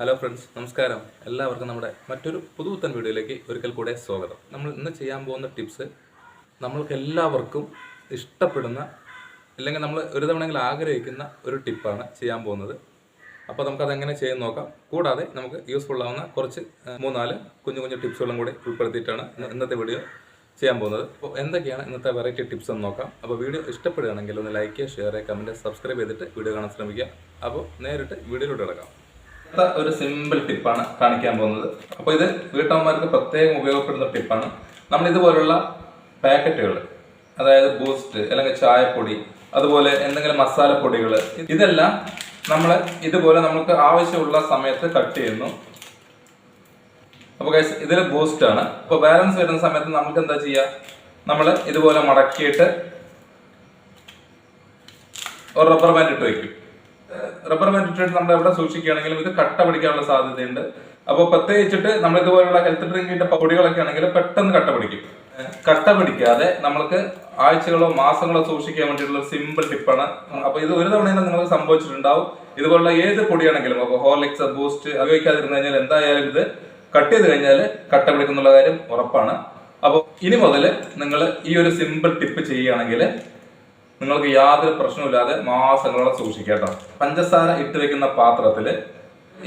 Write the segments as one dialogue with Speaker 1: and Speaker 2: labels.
Speaker 1: Hello friends നമസ്കാരം. എല്ലാവർക്കും നമ്മുടെ മറ്റൊരു പുതുപുത്തൻ വീഡിയോയിലേക്ക് ഒരിക്കൽ കൂടെ സ്വാഗതം. നമ്മൾ ഇന്ന് ചെയ്യാൻ പോകുന്ന ടിപ്സ് നമ്മൾക്ക് എല്ലാവർക്കും ഇഷ്ടപ്പെടുന്ന അല്ലെങ്കിൽ നമ്മൾ ഒരു തവണയെങ്കിലും ആഗ്രഹിക്കുന്ന ഒരു ടിപ്പാണ് ചെയ്യാൻ പോകുന്നത്. അപ്പോൾ നമുക്കത് എങ്ങനെ ചെയ്യാൻ നോക്കാം. കൂടാതെ നമുക്ക് യൂസ്ഫുൾ ആവുന്ന കുറച്ച് മൂന്നാൽ കുഞ്ഞു കുഞ്ഞു ടിപ്സുകളും കൂടി ഉൾപ്പെടുത്തിയിട്ടാണ് ഇന്നത്തെ വീഡിയോ ചെയ്യാൻ പോകുന്നത്. അപ്പോൾ എന്തൊക്കെയാണ് ഇന്നത്തെ വെറൈറ്റി ടിപ്സ് എന്ന് നോക്കാം. അപ്പോൾ വീഡിയോ ഇഷ്ടപ്പെടുകയാണെങ്കിൽ ഒന്ന് ലൈക്ക് ഷെയർ കമന്റ് സബ്സ്ക്രൈബ് ചെയ്തിട്ട് വീഡിയോ കാണാൻ ശ്രമിക്കുക. അപ്പോൾ നേരിട്ട് വീഡിയോയിലോട്ട് കിടക്കാം. ഒരു സിമ്പിൾ ടിപ്പാണ് കാണിക്കാൻ പോകുന്നത്. അപ്പോൾ ഇത് വീട്ടമ്മമാർക്ക് പ്രത്യേകം ഉപയോഗപ്പെടുന്ന ടിപ്പാണ് നമ്മൾ ഇതുപോലുള്ള പാക്കറ്റുകൾ അതായത് ബൂസ്റ്റ് അല്ലെങ്കിൽ ചായപ്പൊടി അതുപോലെ എന്തെങ്കിലും മസാലപ്പൊടികൾ ഇതെല്ലാം നമ്മൾ ഇതുപോലെ നമുക്ക് ആവശ്യമുള്ള സമയത്ത് കട്ട് ചെയ്യുന്നു. അപ്പോൾ കൈസ് ഇതിൽ ബൂസ്റ്റ് ആണ്. അപ്പോൾ ബാലൻസ് വരുന്ന സമയത്ത് നമുക്ക് എന്താ ചെയ്യുക നമ്മൾ ഇതുപോലെ മടക്കിയിട്ട് ഒരു റബ്ബർ ബാൻഡ് ഇട്ട് വെക്കും. റബ്ബർ മെറ്റിട്ട് നമ്മൾ എവിടെ സൂക്ഷിക്കുകയാണെങ്കിലും ഇത് കട്ട പിടിക്കാനുള്ള സാധ്യതയുണ്ട്. അപ്പോൾ പ്രത്യേകിച്ചിട്ട് നമ്മൾ ഇതുപോലുള്ള ഹെൽത്ത് ഡ്രിങ്കിന്റെ പൊടികളൊക്കെ ആണെങ്കിൽ പെട്ടെന്ന് കട്ട പിടിക്കും. കട്ട പിടിക്കാതെ നമ്മൾക്ക് ആഴ്ചകളോ മാസങ്ങളോ സൂക്ഷിക്കാൻ വേണ്ടിയിട്ടുള്ള സിമ്പിൾ ടിപ്പാണ് അപ്പോൾ ഇത് ഒരു തവണ നിങ്ങൾക്ക് സംഭവിച്ചിട്ടുണ്ടാവും. ഇതുപോലുള്ള ഏത് പൊടിയാണെങ്കിലും അപ്പോൾ ഹോർലിക്സ് ബൂസ്റ്റ് ഉപയോഗിക്കാതിരുന്നു കഴിഞ്ഞാൽ എന്തായാലും ഇത് കട്ട് ചെയ്ത് കഴിഞ്ഞാൽ കട്ട പിടിക്കുന്നുള്ള കാര്യം ഉറപ്പാണ്. അപ്പോൾ ഇനി മുതൽ നിങ്ങൾ ഈ ഒരു സിമ്പിൾ ടിപ്പ് ചെയ്യുകയാണെങ്കിൽ നിങ്ങൾക്ക് യാതൊരു പ്രശ്നമില്ലാതെ മാസങ്ങളോളം സൂക്ഷിക്കാം പഞ്ചസാര ഇട്ട് വെക്കുന്ന പാത്രത്തിൽ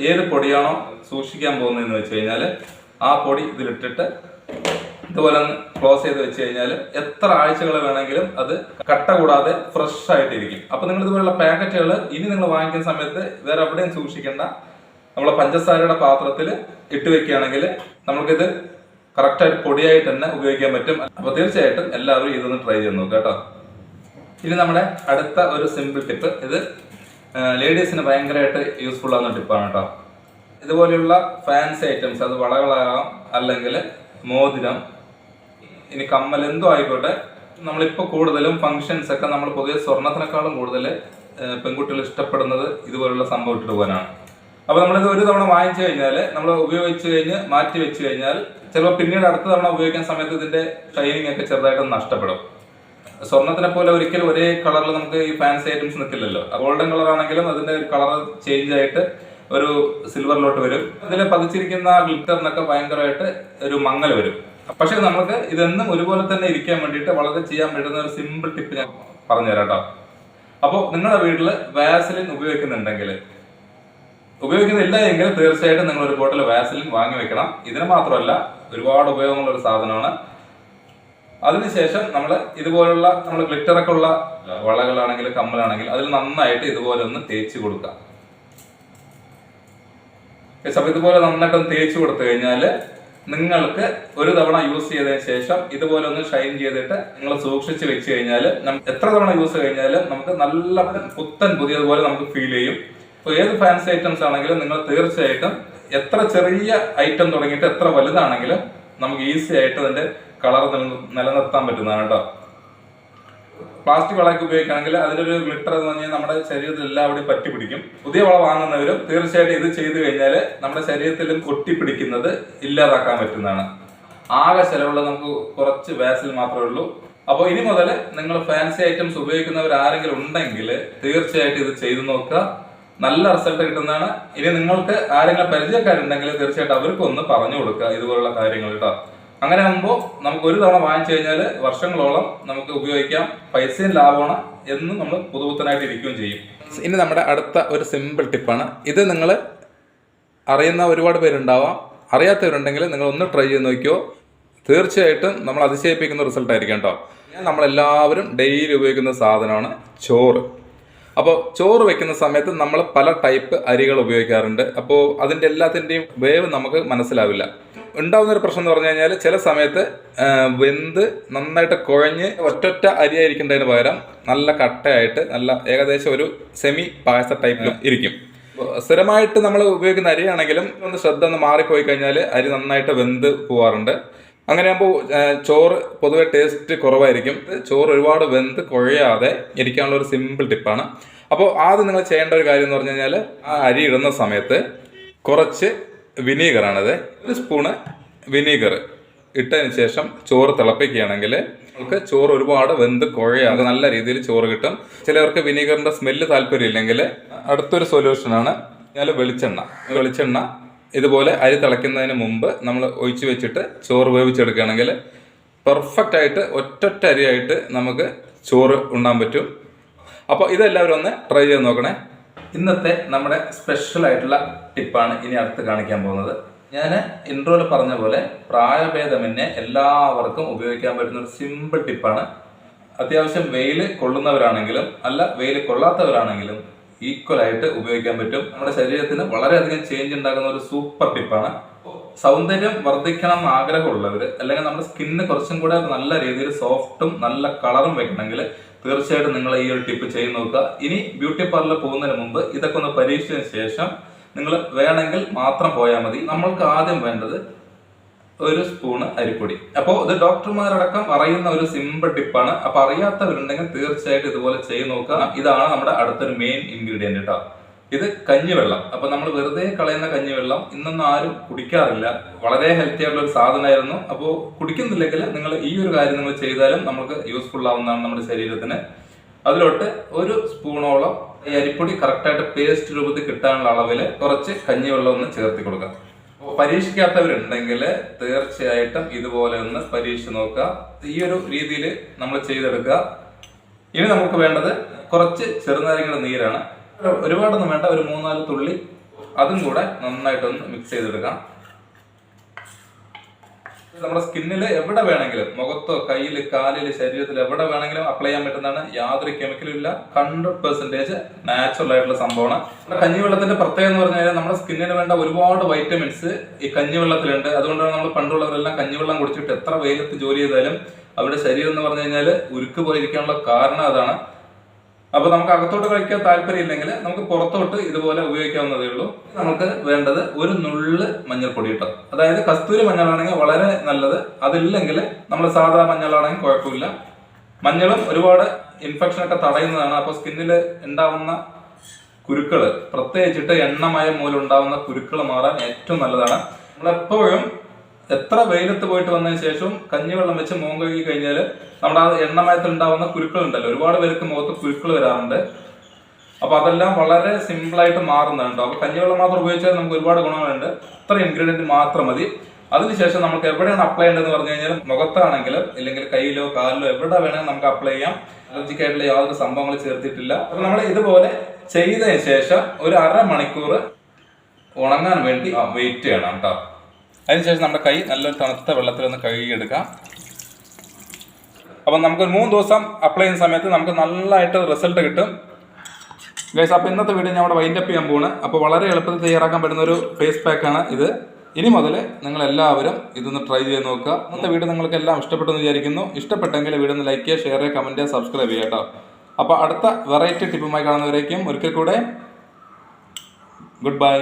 Speaker 1: ഏത് പൊടിയാണോ സൂക്ഷിക്കാൻ പോകുന്നതെന്ന് വെച്ച് കഴിഞ്ഞാൽ ആ പൊടി ഇതിലിട്ടിട്ട് ഇതുപോലെ ക്ലോസ് ചെയ്ത് വെച്ച് കഴിഞ്ഞാൽ എത്ര ആഴ്ചകൾ വേണമെങ്കിലും അത് കട്ട കൂടാതെ ഫ്രഷ് ആയിട്ടിരിക്കും. അപ്പൊ നിങ്ങൾ ഇതുപോലുള്ള പാക്കറ്റുകൾ ഇനി നിങ്ങൾ വാങ്ങിക്കുന്ന സമയത്ത് വേറെ എവിടെയും സൂക്ഷിക്കേണ്ട. നമ്മളെ പഞ്ചസാരയുടെ പാത്രത്തിൽ ഇട്ട് വെക്കുകയാണെങ്കിൽ നമുക്കിത് കറക്റ്റായിട്ട് പൊടിയായിട്ട് തന്നെ ഉപയോഗിക്കാൻ പറ്റും. അപ്പൊ തീർച്ചയായിട്ടും എല്ലാവരും ഇതൊന്ന് ട്രൈ ചെയ്ത് നോക്കാം കേട്ടോ. ഇനി നമ്മുടെ അടുത്ത ഒരു സിമ്പിൾ ടിപ്പ് ഇത് ലേഡീസിന് ഭയങ്കരമായിട്ട് യൂസ്ഫുൾ ആകുന്ന ടിപ്പാണ് കേട്ടോ ഇതുപോലെയുള്ള ഫാൻസി ഐറ്റംസ് അത് വളകളാകാം അല്ലെങ്കിൽ മോതിരം ഇനി കമ്മൽ എന്തോ ആയിക്കോട്ടെ. നമ്മളിപ്പോൾ കൂടുതലും ഫങ്ഷൻസ് ഒക്കെ നമ്മൾ പൊതുവെ സ്വർണത്തിനേക്കാളും കൂടുതൽ പെൺകുട്ടികൾ ഇഷ്ടപ്പെടുന്നത് ഇതുപോലുള്ള സംഭവം ഇട്ടിട്ട് പോകാനാണ്. അപ്പോൾ നമ്മളിത് ഒരു തവണ വാങ്ങിച്ചു കഴിഞ്ഞാൽ നമ്മൾ ഉപയോഗിച്ച് കഴിഞ്ഞ് മാറ്റി വെച്ച് കഴിഞ്ഞാൽ ചിലപ്പോൾ പിന്നീട് അടുത്ത തവണ ഉപയോഗിക്കാൻ സമയത്ത് ഇതിന്റെ ഷൈനിങ് ഒക്കെ ചെറുതായിട്ട് നഷ്ടപ്പെടും. സ്വർണത്തിനെ പോലെ ഒരിക്കലും ഒരേ കളറിൽ നമുക്ക് ഈ ഫാൻസി ഐറ്റംസ് നിൽക്കില്ലല്ലോ. ഗോൾഡൻ കളർ ആണെങ്കിലും അതിന്റെ കളർ ചേഞ്ച് ആയിട്ട് ഒരു സിൽവറിലോട്ട് വരും. അതിൽ പതിച്ചിരിക്കുന്ന ഗ്ലിറ്ററിനൊക്കെ ഭയങ്കരമായിട്ട് ഒരു മങ്ങൽ വരും. പക്ഷെ നമുക്ക് ഇതെന്നും ഒരുപോലെ തന്നെ ഇരിക്കാൻ വേണ്ടിയിട്ട് വളരെ ചെയ്യാൻ പറ്റുന്ന ഒരു സിമ്പിൾ ടിപ്പ് ഞാൻ പറഞ്ഞുതരാം കേട്ടോ. അപ്പോൾ നിങ്ങളുടെ വീട്ടിൽ വാസലിൻ ഉപയോഗിക്കുന്നുണ്ടെങ്കിൽ ഉപയോഗിക്കുന്നില്ല എങ്കിൽ തീർച്ചയായിട്ടും നിങ്ങൾ ഒരു ബോട്ടിൽ വാസലിൻ വാങ്ങി വെക്കണം. ഇതിന് മാത്രമല്ല ഒരുപാട് ഉപയോഗമുള്ള ഒരു സാധനമാണ് അതിനുശേഷം നമ്മൾ ഇതുപോലുള്ള നമ്മൾ ഗ്ലിറ്ററൊക്കെ ഉള്ള വളകളാണെങ്കിൽ കമ്മലാണെങ്കിൽ അതിൽ നന്നായിട്ട് ഇതുപോലെ ഒന്ന് തേച്ച് കൊടുക്കാം അപ്പൊ ഇതുപോലെ നന്നായിട്ട് ഒന്ന് തേച്ച് കൊടുത്തു കഴിഞ്ഞാൽ നിങ്ങൾക്ക് ഒരു തവണ യൂസ് ചെയ്തതിന് ശേഷം ഇതുപോലെ ഒന്ന് ഷൈൻ ചെയ്തിട്ട് നിങ്ങൾ സൂക്ഷിച്ച് വെച്ച് കഴിഞ്ഞാൽ എത്ര തവണ യൂസ് കഴിഞ്ഞാലും നമുക്ക് നല്ല പുത്തൻ പുതിയതുപോലെ നമുക്ക് ഫീൽ ചെയ്യും. അപ്പോൾ ഏത് ഫാൻസി ഐറ്റംസ് ആണെങ്കിലും നിങ്ങൾ തീർച്ചയായിട്ടും എത്ര ചെറിയ ഐറ്റം തുടങ്ങിയിട്ട് എത്ര വലുതാണെങ്കിലും നമുക്ക് ഈസി ആയിട്ട് അതിന്റെ കളർ നിലനിർത്താൻ പറ്റുന്നതാണ് കേട്ടോ. പ്ലാസ്റ്റിക് വളയൊക്കെ ഉപയോഗിക്കുകയാണെങ്കിൽ അതിലൊരു ഗ്ലിറ്റർ എന്ന് പറഞ്ഞാൽ നമ്മുടെ ശരീരത്തിൽ എല്ലാവിടെയും പറ്റി പിടിക്കും പുതിയ വള വാങ്ങുന്നവരും തീർച്ചയായിട്ടും ഇത് ചെയ്തു കഴിഞ്ഞാൽ നമ്മുടെ ശരീരത്തിലും ഒട്ടിപ്പിടിക്കുന്നത് ഇല്ലാതാക്കാൻ പറ്റുന്നതാണ്. ആകെ ചിലവുള്ള നമുക്ക് കുറച്ച് വാസിൽ മാത്രമേ ഉള്ളൂ. അപ്പോൾ ഇനി മുതൽ നിങ്ങൾ ഫാൻസി ഐറ്റംസ് ഉപയോഗിക്കുന്നവർ ആരെങ്കിലും ഉണ്ടെങ്കിൽ തീർച്ചയായിട്ടും ഇത് ചെയ്തു നോക്കുക. നല്ല റിസൾട്ട് കിട്ടുന്നതാണ്. ഇനി നിങ്ങൾക്ക് ആരെങ്കിലും പരിചയക്കാരുണ്ടെങ്കിൽ തീർച്ചയായിട്ടും അവർക്കൊന്ന് പറഞ്ഞു കൊടുക്കുക ഇതുപോലുള്ള കാര്യങ്ങൾ കേട്ടോ. അങ്ങനെ ആകുമ്പോൾ നമുക്ക് ഒരു തവണ വാങ്ങിച്ചു കഴിഞ്ഞാൽ വർഷങ്ങളോളം നമുക്ക് ഉപയോഗിക്കാം. പൈസയും ലാഭമാണ് എന്നും നമ്മൾ പുതുപുത്തനായിട്ട് ഇരിക്കുകയും ചെയ്യും. ഇനി നമ്മുടെ അടുത്ത ഒരു സിമ്പിൾ ടിപ്പാണ് ഇത് നിങ്ങൾ അറിയുന്ന ഒരുപാട് പേരുണ്ടാവാം. അറിയാത്തവരുണ്ടെങ്കിൽ നിങ്ങൾ ഒന്ന് ട്രൈ ചെയ്ത് നോക്കിയോ. തീർച്ചയായിട്ടും നമ്മൾ അതിശയിപ്പിക്കുന്ന റിസൾട്ട് ആയിരിക്കും കേട്ടോ. നമ്മളെല്ലാവരും ഡെയിലി ഉപയോഗിക്കുന്ന സാധനമാണ് ചോറ്. അപ്പോൾ ചോറ് വെക്കുന്ന സമയത്ത് നമ്മൾ പല ടൈപ്പ് അരികൾ ഉപയോഗിക്കാറുണ്ട്. അപ്പോൾ അതിന്റെ എല്ലാത്തിന്റെയും വേവ് നമുക്ക് മനസ്സിലാവില്ല. ഉണ്ടാവുന്ന ഒരു പ്രശ്നം എന്ന് പറഞ്ഞു കഴിഞ്ഞാൽ ചില സമയത്ത് വെന്ത് നന്നായിട്ട് കുഴഞ്ഞ് ഒറ്റൊറ്റ അരിയായിരിക്കേണ്ടതിന് പകരം നല്ല കട്ടയായിട്ട് നല്ല ഏകദേശം ഒരു സെമി പായസ ടൈപ്പിലും ഇരിക്കും. സ്ഥിരമായിട്ട് നമ്മൾ ഉപയോഗിക്കുന്ന അരിയാണെങ്കിലും ഒന്ന് ശ്രദ്ധ ഒന്ന് മാറിപ്പോയി കഴിഞ്ഞാൽ അരി നന്നായിട്ട് വെന്ത് പോവാറുണ്ട്. അങ്ങനെയാകുമ്പോൾ ചോറ് പൊതുവെ ടേസ്റ്റ് കുറവായിരിക്കും. ചോറ് ഒരുപാട് വെന്ത് കുഴയാതെ ഇരിക്കാനുള്ള ഒരു സിമ്പിൾ ടിപ്പാണ് അപ്പോൾ ആദ്യം നിങ്ങൾ ചെയ്യേണ്ട ഒരു കാര്യം എന്ന് പറഞ്ഞു കഴിഞ്ഞാൽ ആ അരി ഇടുന്ന സമയത്ത് കുറച്ച് വിനീഗറാണത്. ഒരു സ്പൂണ് വിനീഗർ ഇട്ടതിന് ശേഷം ചോറ് തിളപ്പിക്കുകയാണെങ്കിൽ നമുക്ക് ചോറ് ഒരുപാട് വെന്ത് കുഴയാതെ നല്ല രീതിയിൽ ചോറ് കിട്ടും. ചിലവർക്ക് വിനീഗറിന്റെ സ്മെല്ല് താല്പര്യമില്ലെങ്കിൽ അടുത്തൊരു സൊല്യൂഷനാണ് ഞാൻ വെളിച്ചെണ്ണ. വെളിച്ചെണ്ണ ഇതുപോലെ അരി തിളയ്ക്കുന്നതിന് മുമ്പ് നമ്മൾ ഒഴിച്ചു വെച്ചിട്ട് ചോറ് വേവിച്ചെടുക്കുകയാണെങ്കിൽ പെർഫെക്റ്റ് ആയിട്ട് ഒറ്റൊറ്റ അരിയായിട്ട് നമുക്ക് ചോറ് ഉണ്ണാൻ പറ്റും. അപ്പോൾ ഇതെല്ലാവരും ഒന്ന് ട്രൈ ചെയ്ത് നോക്കണേ. ഇന്നത്തെ നമ്മുടെ സ്പെഷ്യൽ ആയിട്ടുള്ള ടിപ്പാണ് ഇനി അടുത്ത് കാണിക്കാൻ പോകുന്നത്. ഞാൻ ഇൻട്രോയിൽ പറഞ്ഞ പോലെ പ്രായഭേദമന്യേ എല്ലാവർക്കും ഉപയോഗിക്കാൻ പറ്റുന്ന ഒരു സിമ്പിൾ ടിപ്പാണ് അത്യാവശ്യം വെയിൽ കൊള്ളുന്നവരാണെങ്കിലും അല്ല വെയിൽ കൊള്ളാത്തവരാണെങ്കിലും ഈക്വലായിട്ട് ഉപയോഗിക്കാൻ പറ്റും. നമ്മുടെ ശരീരത്തിന് വളരെയധികം ചേഞ്ച് ഉണ്ടാക്കുന്ന ഒരു സൂപ്പർ ടിപ്പാണ് സൗന്ദര്യം വർദ്ധിക്കണം എന്ന് ആഗ്രഹമുള്ളവർ അല്ലെങ്കിൽ നമ്മുടെ സ്കിന്ന് കുറച്ചും കൂടെ നല്ല രീതിയിൽ സോഫ്റ്റും നല്ല കളറും വെക്കണമെങ്കിൽ തീർച്ചയായിട്ടും നിങ്ങൾ ഈ ഒരു ടിപ്പ് ചെയ്ത് നോക്കുക. ഇനി ബ്യൂട്ടി പാർലർ പോകുന്നതിന് മുമ്പ് ഇതൊക്കെ ഒന്ന് പരീക്ഷിച്ചതിന് ശേഷം നിങ്ങൾ വേണമെങ്കിൽ മാത്രം പോയാൽ മതി. നമ്മൾക്ക് ആദ്യം വേണ്ടത് ഒരു സ്പൂണ് അരിപ്പൊടി. അപ്പോൾ ഇത് ഡോക്ടർമാരടക്കം അറിയുന്ന ഒരു സിമ്പിൾ ടിപ്പാണ് അപ്പൊ അറിയാത്തവരുണ്ടെങ്കിൽ തീർച്ചയായിട്ടും ഇതുപോലെ ചെയ്ത് നോക്കുക. ഇതാണ് നമ്മുടെ അടുത്തൊരു മെയിൻ ഇൻഗ്രീഡിയന്റ് കേട്ടോ ഇത് കഞ്ഞിവെള്ളം. അപ്പൊ നമ്മൾ വെറുതെ കളയുന്ന കഞ്ഞിവെള്ളം ഇന്നൊന്നും ആരും കുടിക്കാറില്ല. വളരെ ഹെൽത്തി ആയിട്ടുള്ള ഒരു സാധനമായിരുന്നു. അപ്പോൾ കുടിക്കുന്നില്ലെങ്കിൽ നിങ്ങൾ ഈ ഒരു കാര്യം നിങ്ങൾ ചെയ്താലും നമുക്ക് യൂസ്ഫുൾ ആവുന്നതാണ് നമ്മുടെ ശരീരത്തിന്. അതിലോട്ട് ഒരു സ്പൂണോളം ഈ അരിപ്പൊടി കറക്റ്റായിട്ട് പേസ്റ്റ് രൂപത്തിൽ കിട്ടാനുള്ള അളവിൽ കുറച്ച് കഞ്ഞിവെള്ളം ഒന്ന് ചേർത്തി കൊടുക്കാം. അപ്പോൾ പരീക്ഷിക്കാത്തവരുണ്ടെങ്കിൽ തീർച്ചയായിട്ടും ഇതുപോലെ ഒന്ന് പരീക്ഷിച്ച് നോക്കുക ഈ ഒരു രീതിയിൽ നമ്മൾ ചെയ്തെടുക്കുക ഇനി നമുക്ക് വേണ്ടത് കുറച്ച് ചെറുനാരങ്ങയുടെ നീരാണ്. ഒരുപാടൊന്നും വേണ്ട ഒരു മൂന്നാൽ തുള്ളി അതും കൂടെ നന്നായിട്ടൊന്ന് മിക്സ് ചെയ്തെടുക്കാം. നമ്മുടെ സ്കിന്നിൽ എവിടെ വേണമെങ്കിലും മുഖത്തോ കയ്യിൽ കാലിൽ ശരീരത്തിൽ എവിടെ വേണമെങ്കിലും അപ്ലൈ ചെയ്യാൻ പറ്റുന്നതാണ് യാതൊരു കെമിക്കലും ഇല്ല. ഹൺഡ്രഡ് പെർസെന്റേജ് നാച്ചുറൽ ആയിട്ടുള്ള സംഭവമാണ്. നമ്മുടെ കഞ്ഞിവെള്ളത്തിന്റെ പ്രത്യേകത എന്ന് പറഞ്ഞു കഴിഞ്ഞാൽ നമ്മുടെ സ്കിന്നിന് വേണ്ട ഒരുപാട് വൈറ്റമിൻസ് ഈ കഞ്ഞിവെള്ളത്തിലുണ്ട്. അതുകൊണ്ടാണ് നമ്മൾ പണ്ടുള്ളവരെല്ലാം കഞ്ഞിവെള്ളം കുടിച്ചിട്ട് എത്ര വെയിലത്ത് ജോലി ചെയ്താലും അവരുടെ ശരീരം എന്ന് പറഞ്ഞു കഴിഞ്ഞാൽ ഉരുക്ക് പോലെ ഇരിക്കാനുള്ള കാരണം അതാണ്. അപ്പൊ നമുക്ക് അകത്തോട്ട് കഴിക്കാൻ താല്പര്യമില്ലെങ്കിൽ നമുക്ക് പുറത്തോട്ട് ഇതുപോലെ ഉപയോഗിക്കാവുന്നതേ ഉള്ളൂ. നമുക്ക് വേണ്ടത് ഒരു നുള്ള് മഞ്ഞൾപ്പൊടി ഇട്ടോ. അതായത് കസ്തൂരി മഞ്ഞളാണെങ്കിൽ വളരെ നല്ലത്. അതില്ലെങ്കിൽ നമ്മൾ സാധാ മഞ്ഞളാണെങ്കിൽ കുഴപ്പമില്ല. മഞ്ഞളും ഒരുപാട് ഇൻഫെക്ഷൻ ഒക്കെ തടയുന്നതാണ്. അപ്പോൾ സ്കിന്നിൽ ഉണ്ടാവുന്ന കുരുക്കൾ പ്രത്യേകിച്ചിട്ട് എണ്ണമയം മൂലം ഉണ്ടാവുന്ന കുരുക്കൾ മാറാൻ ഏറ്റവും നല്ലതാണ്. നമ്മളെപ്പോഴും എത്ര വെയിലത്ത് പോയിട്ട് വന്നതിന് ശേഷവും കഞ്ഞിവെള്ളം വെച്ച് മോൻ കഴുകി കഴിഞ്ഞാൽ നമ്മുടെ ആ എണ്ണമയത്തിൽ ഉണ്ടാവുന്ന കുരുക്കൾ ഉണ്ടല്ലോ ഒരുപാട് പേർക്ക് മുഖത്ത് കുരുക്കൾ വരാറുണ്ട്. അപ്പൊ അതെല്ലാം വളരെ സിമ്പിൾ ആയിട്ട് മാറുന്നുണ്ട് അപ്പൊ കഞ്ഞിവെള്ളം മാത്രം ഉപയോഗിച്ചാൽ നമുക്ക് ഒരുപാട് ഗുണങ്ങളുണ്ട്. ഇത്ര ഇൻഗ്രീഡിയന്റ് മാത്രം മതി. അതിനുശേഷം നമുക്ക് എവിടെയാണ് അപ്ലൈ ചെയ്യേണ്ടതെന്ന് പറഞ്ഞു കഴിഞ്ഞാൽ മുഖത്താണെങ്കിലും ഇല്ലെങ്കിൽ കയ്യിലോ കാലിലോ എവിടെ വേണമെങ്കിലും നമുക്ക് അപ്ലൈ ചെയ്യാം. അലർജിക് ആയിട്ടുള്ള യാതൊരു സംഭവങ്ങൾ ചേർത്തിട്ടില്ല. അപ്പൊ നമ്മൾ ഇതുപോലെ ചെയ്തതിന് ശേഷം ഒരു അര മണിക്കൂർ ഉണങ്ങാൻ വേണ്ടി വെയിറ്റ് ചെയ്യണം കേട്ടോ അതിനുശേഷം നമ്മുടെ കൈ നല്ലൊരു തണുത്ത വെള്ളത്തിൽ ഒന്ന് കഴുകിയെടുക്കാം. അപ്പം നമുക്ക് മൂന്ന് ദിവസം അപ്ലൈ ചെയ്യുന്ന സമയത്ത് നമുക്ക് നല്ലതായിട്ട് റിസൾട്ട് കിട്ടും. ഗൈസ് അപ്പോൾ ഇന്നത്തെ വീഡിയോ ഞാൻ അവിടെ വൈൻഡപ്പ് ചെയ്യാൻ പോവാണ്. അപ്പോൾ വളരെ എളുപ്പത്തിൽ തയ്യാറാക്കാൻ പറ്റുന്ന ഒരു ഫേസ് പാക്കാണ് ഇത്. ഇനി മുതൽ നിങ്ങൾ എല്ലാവരും ഇതൊന്ന് ട്രൈ ചെയ്ത് നോക്കുക. ഇന്നത്തെ വീഡിയോ നിങ്ങൾക്ക് എല്ലാം ഇഷ്ടപ്പെട്ടെന്ന് വിചാരിക്കുന്നു. ഇഷ്ടപ്പെട്ടെങ്കിൽ വീഡിയോ ഒന്ന് ലൈക്ക് ചെയ്യുക ഷെയർ ചെയ്യുക കമന്റ് ചെയ്യുക സബ്സ്ക്രൈബ് ചെയ്യുക കേട്ടോ. അപ്പോൾ അടുത്ത വെറൈറ്റി ടിപ്പുമായി കാണുന്നവരേക്കും ഒരിക്കൽ കൂടെ. Good bye